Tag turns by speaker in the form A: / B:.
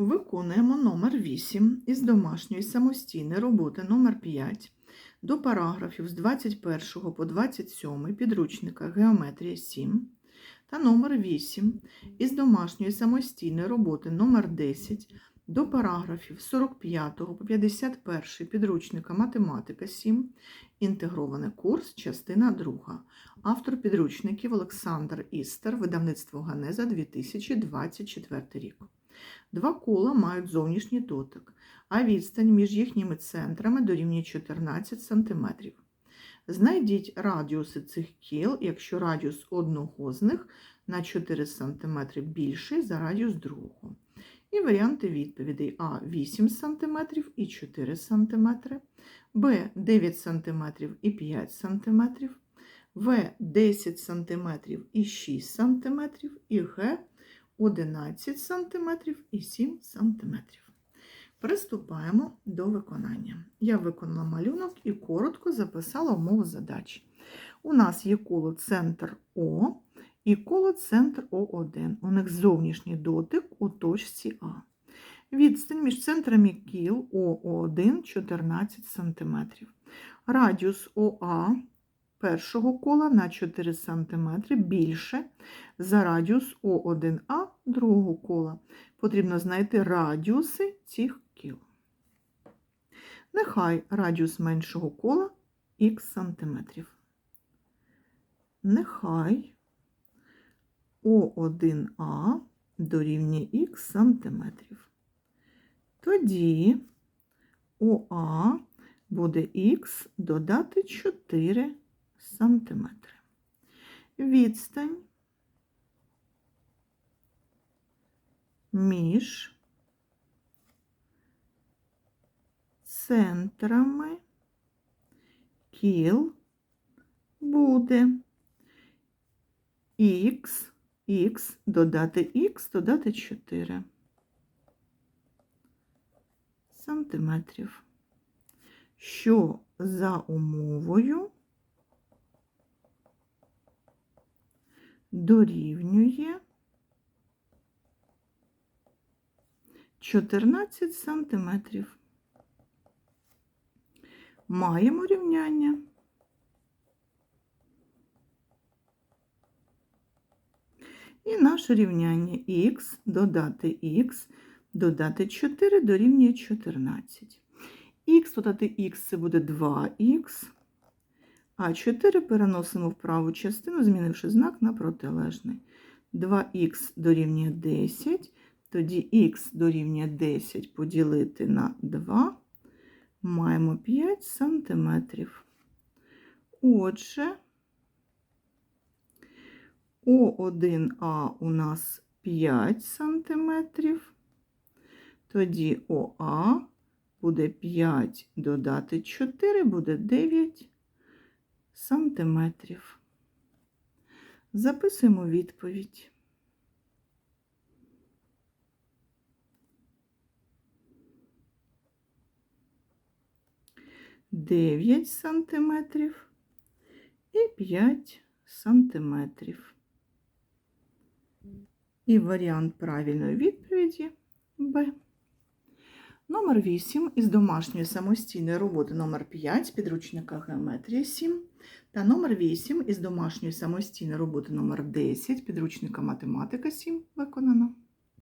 A: Виконуємо номер 8 із домашньої самостійної роботи номер 5 до параграфів з 21 по 27 підручника Геометрія 7 та номер 8 із домашньої самостійної роботи номер 10 до параграфів 45 по 51 підручника Математика 7, інтегрований курс, частина 2. Автор підручників Олександр Істер, видавництво Ганеза 2024 рік. Два кола мають зовнішній дотик, а відстань між їхніми центрами дорівнює 14 см. Знайдіть радіуси цих кіл, якщо радіус одного з них на 4 см більший за радіус другого. І варіанти відповідей А 8 см і 4 см, Б 9 см і 5 см, В 10 см і 6 см, і Г 11 см і 7 см. Приступаємо до виконання. Я виконала малюнок і коротко записала умову задачі. У нас є коло центр О і коло центр О1. У них зовнішній дотик у точці А. Відстань між центрами кіл ОО1 14 см. Радіус ОА першого кола на 4 см більше за радіус О1А другого кола. Потрібно знайти радіуси цих кіл. Нехай радіус меншого кола х сантиметрів. Нехай О1А дорівнює х сантиметрів. Тоді ОА буде х додати 4 сантиметри. Відстань між центрами кіл буде. Х, х додати х додати 4 сантиметрів, що за умовою дорівнює 14 сантиметрів. Маємо рівняння. І наше рівняння х додати х додати 4 дорівнює 14. Х додати х це буде 2х, а 4 переносимо в праву частину, змінивши знак на протилежний. 2х дорівнює 10, тоді х дорівнює 10 поділити на 2, маємо 5 сантиметрів. Отже, О1А у нас 5 сантиметрів, тоді ОА буде 5 додати 4, буде 9 сантиметрів. Записуємо відповідь. Дев'ять сантиметрів і 5 сантиметрів. І варіант правильної відповіді Б. Номер 8 із домашньої самостійної роботи номер 5 з підручника Геометрія 7 та номер 8 із домашньої самостійної роботи номер 10 підручника Математика 7 виконано.